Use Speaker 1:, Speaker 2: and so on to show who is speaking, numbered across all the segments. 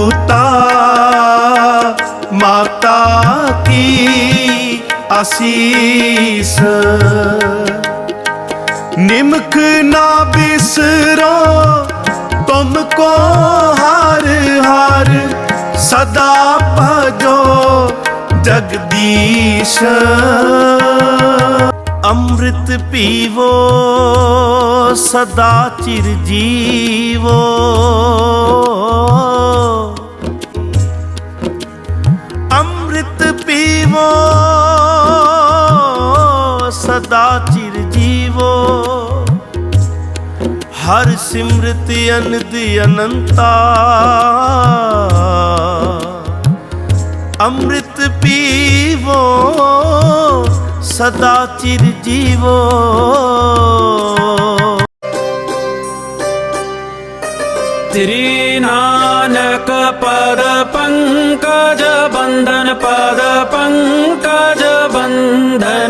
Speaker 1: ਦੂਤਾ ਮਾਤਾ ਕੀ ਆਸੀਸ ਨਿਮਕ ਨਾ ਬਿਸਰੋ, ਤੁਮ ਕੋ ਹਰ ਹਰ ਸਦਾ ਭਜੋ ਜਗਦੀਸ਼। ਅੰਮ੍ਰਿਤ ਪੀਵੋ, ਸਦਾ ਚਿਰ ਜੀਵੋ। ਸਦਾ ਚਿਰ ਜੀਵੋ। ਹਰ ਸਿਮਰਤ ਅਨੰਦ ਅਨੰਤਾ। ਅੰਮ੍ਰਿਤ ਪੀਵੋ, ਸਦਾ ਚਿਰ ਜੀਵੋ।
Speaker 2: ਤੇਰੀ ਨਾਨਕ ਪਦ ਪੰਕਜ ਬੰਧਨ, ਪਦ ਪੰਕਜ ਬੰਧਨ।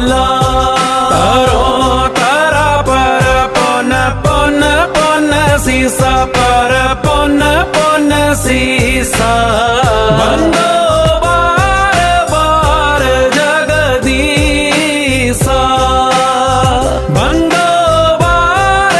Speaker 2: ਬੇਸਾਲਾ ਤਰੋ ਤਰਾ ਪਰ ਪਨ ਪਨ, ਪੁਨ ਸੀਸਾ ਪਰ ਪੁਨ ਪੁਨ ਸੀਸਾ। ਬੰਦੋ ਬਾਰ ਬਾਰ ਜਗਦੀਸਾ। ਬੰਦੋ ਬਾਰ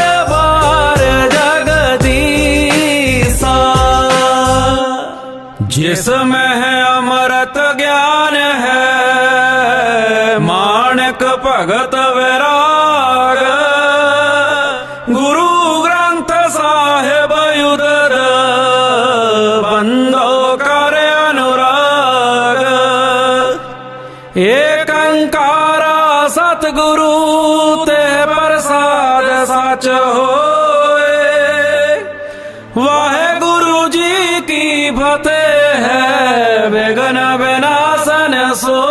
Speaker 2: ਭਗਤ ਵਿਰਾਗ, ਗੁਰੂ ਗ੍ਰੰਥ ਸਾਹਿਬ ਉਦਰ ਬੰਦੋ ਕਰ ਅਨੁਰਾਗ। ਏਕੰਕਾਰਾ ਸਤਿਗੁਰੂ, ਤੇ ਪ੍ਰਸਾਦ ਸਚ ਹੋਏ। ਵਾਹਿਗੁਰੂ ਜੀ ਕੀ ਫਤਿਹ ਹੈ ਵਿਗਨ ਵਿਨਾਸ਼ਨ ਸੋ